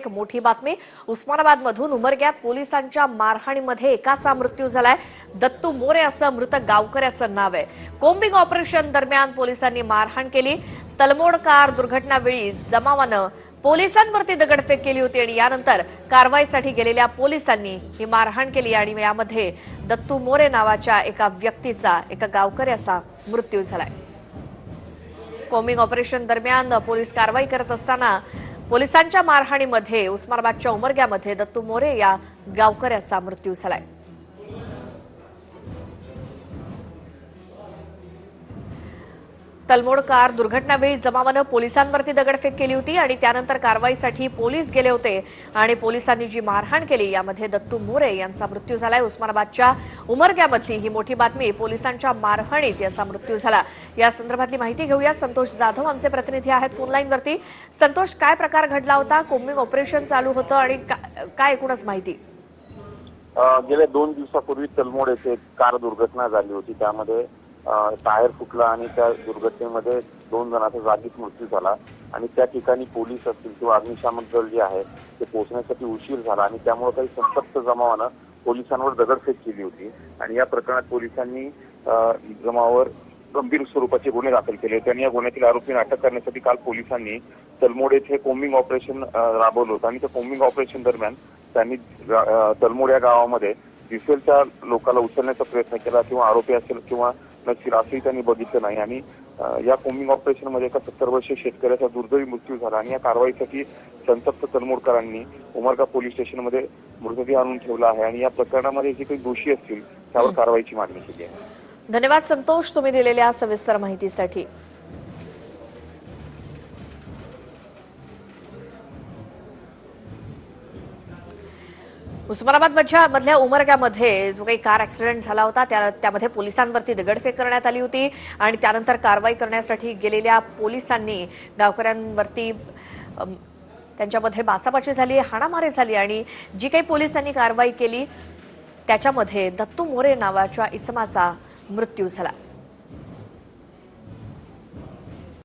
एक मोठी बातमी. उस्मानाबाद मधून उमरग्यात पोलिसांच्या मारहाणीमध्ये एकाचा मृत्यू झालाय. दत्तू मोरे असं मृत गावकऱ्याचं नाव आहे. कोम्बिंग ऑपरेशन दरम्यान पोलिसांनी मारहाण केली. तलमोड कार दुर्घटनावेळी जमावानं पोलिसांवरती दगडफेक केली होती आणि यानंतर कारवाईसाठी गेलेल्या पोलिसांनी ही मारहाण केली आणि यामध्ये दत्तू मोरे नावाच्या एका व्यक्तीचा एका गावकऱ्याचा मृत्यू झालाय. कोमिंग ऑपरेशन दरम्यान पोलीस कारवाई करत असताना पोलिसांच्या मारहाणीमध्ये उस्मानाबादच्या उमरग्यामध्ये दत्तू मोरे या गावकऱ्याचा मृत्यू झालाय. तलमोड कार दुर्घटनावेळी जमावानं पोलिसांवरती दगडफेक केली होती आणि त्यानंतर कारवाईसाठी पोलीस गेले होते. आणि पोलिसांनी जी मारहाण केली यामध्ये दत्तू मोरे यांचा मृत्यू झालाय. उस्मानाबादच्या उमरग्यामधली ही मोठी बातमी पोलिसांच्या मारहाणीत याचा मृत्यू झाला. या संदर्भातली माहिती घेऊया. संतोष जाधव आमचे प्रतिनिधी आहेत फोनलाईनवरती संतोष काय प्रकार घडला होता? कोम्बिंग ऑपरेशन चालू होतं आणि काय एकूणच माहिती? गेल्या दोन दिवसापूर्वी तलमोड येथे कार दुर्घटना झाली होती. त्यामध्ये टायर फुटला आणि त्या दुर्घटनेमध्ये दोन जणांचा जागीच मृत्यू झाला. आणि त्या ठिकाणी पोलीस असतील किंवा अग्निशामक दल जे आहे ते पोहोचण्यासाठी उशीर झाला आणि त्यामुळे काही संतप्त जमावानं पोलिसांवर दगडफेक केली होती. आणि या प्रकरणात पोलिसांनी जमावर जमावावर गंभीर स्वरूपाचे गुन्हे दाखल केले होते आणि या गुन्ह्यातील आरोपींना अटक करण्यासाठी काल पोलिसांनी तलमोड येथे कोम्बिंग ऑपरेशन राबवलं होतं. आणि त्या कोम्बिंग ऑपरेशन दरम्यान त्यांनी तलमोड या गावामध्ये दिसेलच्या लोकाला उचलण्याचा प्रयत्न केला किंवा आरोपी असेल किंवा नसेल असंही त्यांनी बघितलं नाही. आणि या कोम्बिंग ऑपरेशनमध्ये एका सत्तर वर्षीय शेतकऱ्याचा दुर्दैवी मृत्यू झाला आणि या कारवाईसाठी संतप्त तलमोडकरांनी उमरगा पोलीस स्टेशनमध्ये मृतदेह आणून ठेवला आहे. आणि या प्रकरणामध्ये जे काही दोषी असतील त्यावर कारवाईची मागणी केली आहे. धन्यवाद संतोष तुम्ही दिलेल्या सविस्तर माहितीसाठी. उस्मानाबाद मधल्या मधल्या उमरग्यामध्ये जो काही कार ऍक्सिडेंट झाला होता त्या त्यामध्ये पोलिसांवरती दगडफेक करण्यात आली होती आणि त्यानंतर कारवाई करण्यासाठी गेलेल्या पोलिसांनी गावकऱ्यांवरती त्यांच्यामध्ये बाचाबाची झाली हाणामारी झाली आणि जी काही पोलिसांनी कारवाई केली त्याच्यामध्ये दत्तू मोरे नावाच्या इसमाचा मृत्यू झाला.